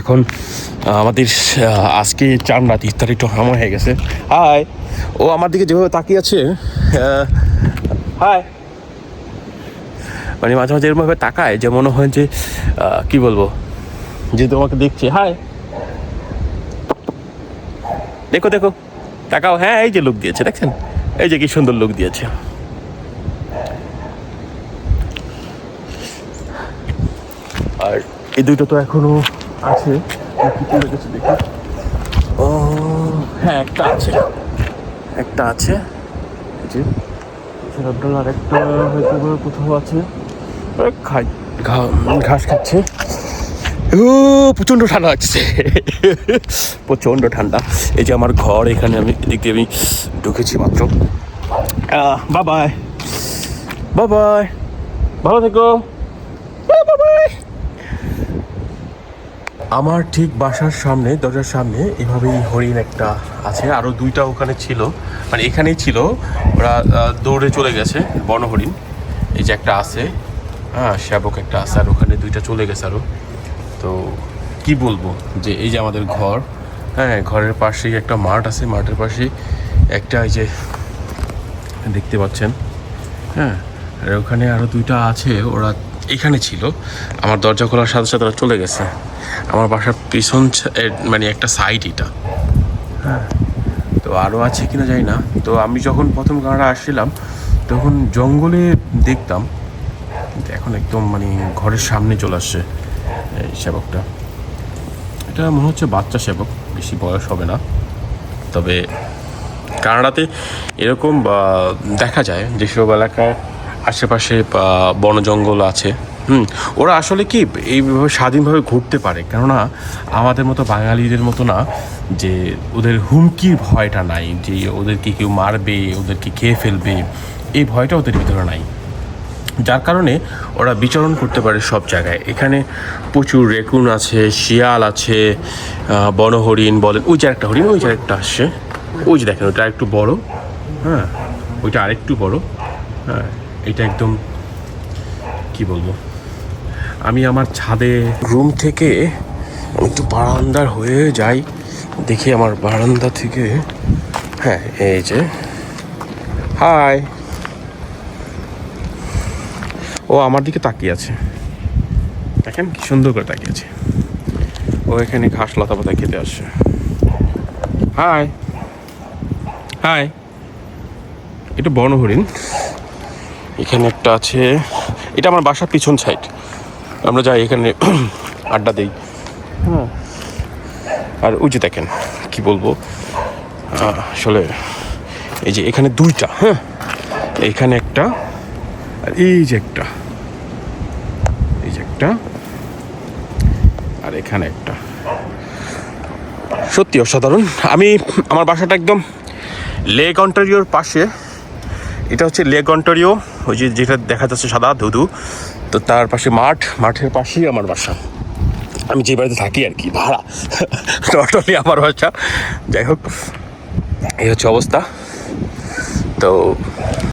এখন আমাদের আজকে চার রাত ইফতার একটু সময় হয়ে গেছে। হাই, ও আমার দিকে যেভাবে তাকিয়ে আছে হাই। মানে মাঝে মাঝে এরকমভাবে তাকায় যে মনে হয় যে কি বলব, যে তোমাকে দেখছে। হাই। দেখো দেখো, তাকাও। হ্যাঁ এই যে লোক দিয়েছে, দেখছেন? এই যে কি সুন্দর লোক দিয়েছে। আর এই দুটো তো এখনও আছে। চলে ও হ্যাঁ একটা আছে। একটা আছে। যে আর একটা হয়তো কোথাও আছে। খাই ঘাস খাচ্ছে। ও, প্রচণ্ড ঠান্ডা লাগছে। প্রচণ্ড ঠান্ডা। এই যে আমার ঘর, এখানে আমি এদিক আমি ঢুকেছি মাত্র। বাবাই বাবাই ভালো থেকো। আমার ঠিক বাসার সামনে, দরজার সামনে এভাবেই হরিণ একটা আছে। আরও দুইটা ওখানে ছিল। মানে এখানেই ছিল। ওরা দৌড়ে চলে গেছে, বনহরিণ। এই যে একটা আছে। হ্যাঁ শ্যাবক একটা আছে, আর ওখানে দুইটা চলে গেছে আরও তো কি বলব যে এই যে আমাদের ঘর হ্যাঁ ঘরের পাশেই একটা মাঠ আছে। মাঠের পাশেই একটা এই যে দেখতে পাচ্ছেন। হ্যাঁ আর ওখানে আরও দুইটা আছে। ওরা এখানে ছিল। আমার দরজা খোলার সাথে সাথে ওরা চলে গেছে। আমার বাসার পিছন মানে একটা সাইড এটা। হ্যাঁ। তো আরও আছে কিনা জানি না। তো আমি যখন প্রথম কানাডা আসছিলাম তখন জঙ্গলে দেখতাম কিন্তু এখন একদম মানে ঘরের সামনে চলে আসছে এই সেবকটা। এটা মনে হচ্ছে বাচ্চা সেবক বেশি বয়স হবে না। তবে কানাডাতে এরকম দেখা যায় যেসব এলাকায় আশেপাশে বন জঙ্গল আছে। হুম, ওরা আসলে কি এইভাবে স্বাধীনভাবে ঘুরতে পারে? কেননা আমাদের মতো বাঙালিদের মতো না যে ওদের হুমকির ভয়টা নাই, যে ওদেরকে কেউ মারবে, ওদেরকে খেয়ে ফেলবে, এই ভয়টা ওদের ভিতরে নাই। যার কারণে ওরা বিচরণ করতে পারে সব জায়গায়। এখানে প্রচুর রেকুন আছে, শিয়াল আছে বনহরিণ বলেন ওই যে একটা হরিণ, ওই যে একটা আসছে। ওই যে দেখেন, ওটা একটু বড় হ্যাঁ ওইটা আরেকটু বড় হ্যাঁ। এটা একদম, কি বলব? আমি আমার ছাদে রুম থেকে একটু বারান্দার হয়ে যাই, দেখি আমার বারান্দা থেকে হ্যাঁ এই যে হাই ও আমার দিকে তাকিয়ে আছে। দেখেন কি সুন্দর করে তাকিয়ে আছে। ও এখানে ঘাস লতা পাতা খেতে আসছে। হাই হাই এটা বনহরিণ। এখানে একটা আছে এটা আমার বাসার পিছন সাইড আমরা যাই এখানে আড্ডা দিই। হ্যাঁ আর ওই যে দেখেন কি বলব? আসলে এই যে এখানে দুইটা হ্যাঁ? এইখানে একটা আর এই যে একটা। এই যে একটা আর এখানে একটা। সত্যি অসাধারণ। আমি আমার বাসাটা একদম লেক অন্টারিওর পাশে এটা হচ্ছে লেক অন্টারিও ওই যে যেটা দেখা যাচ্ছে সাদা, ধুধু। তো তার পাশে মাঠ, মাঠের পাশেই আমার বাসা। আমি যে বাড়িতে থাকি আর কি, ভাড়া। টোটালি আমার বাসা। যাই হোক, এই হচ্ছে অবস্থা। তো